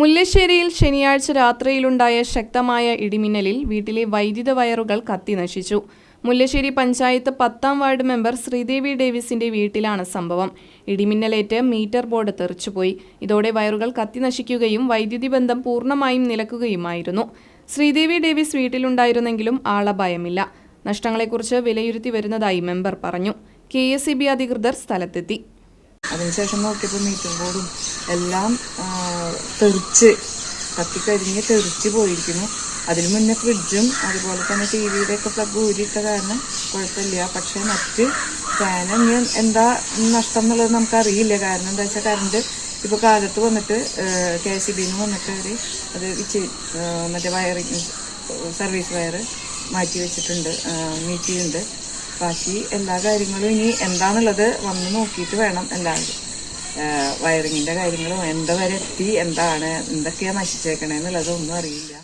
മുല്ലശ്ശേരിയിൽ ശനിയാഴ്ച രാത്രിയിലുണ്ടായ ശക്തമായ ഇടിമിന്നലിൽ വീട്ടിലെ വൈദ്യുത വയറുകൾ കത്തിനശിച്ചു മുല്ലശ്ശേരി പഞ്ചായത്ത് പത്താം വാർഡ് മെമ്പർ ശ്രീദേവി ഡേവിസിന്റെ വീട്ടിലാണ് സംഭവം. ഇടിമിന്നലേറ്റ് മീറ്റർ ബോർഡ് തെറിച്ചുപോയി. ഇതോടെ വയറുകൾ കത്തിനശിക്കുകയും വൈദ്യുതി ബന്ധം പൂർണമായും നിലക്കുകയുമായിരുന്നു. ശ്രീദേവി ഡേവിസ് വീട്ടിലുണ്ടായിരുന്നെങ്കിലും ആളപായമില്ല. നഷ്ടങ്ങളെക്കുറിച്ച് വിലയിരുത്തി വരുന്നതായി മെമ്പർ പറഞ്ഞു. കെ എസ് അധികൃതർ സ്ഥലത്തെത്തി. അതിനുശേഷം നോക്കിയപ്പോൾ മീറ്റർ ബോർഡും എല്ലാം തെറിച്ച്. കത്തിക്കരിഞ്ഞ് തെറിച്ച് പോയിരിക്കുന്നു. അതിന് മുന്നേ ഫ്രിഡ്ജും അതുപോലെ തന്നെ ടി വിയുടെ ഒക്കെ പ്ലഗ് ഊരിയിട്ട കാരണം കുഴപ്പമില്ല. പക്ഷേ മറ്റ് ഫാന് എന്താ നഷ്ടം എന്നുള്ളത് നമുക്കറിയില്ല. കാരണം എന്താ വെച്ചാൽ കറണ്ട് ഇപ്പോൾ കാലത്ത് വന്നിട്ട് കെ സി ബിന്ന് വന്നിട്ട് അവർ അത് വിച്ച് മറ്റേ വയറിങ് സർവീസ് വയർ മാറ്റി വെച്ചിട്ടുണ്ട്. മീറ്റ് ചെയ്യുന്നുണ്ട് ബാക്കി എല്ലാ കാര്യങ്ങളും ഇനി എന്താണുള്ളത് വന്ന് നോക്കിയിട്ട് വേണം എല്ലാവരും. വയറിങ്ങിന്റെ കാര്യങ്ങളും എന്താ വരെ എത്തി എന്താണ് എന്തൊക്കെയാണ് നശിച്ചേക്കണേന്നുള്ളത് ഒന്നും അറിയില്ല.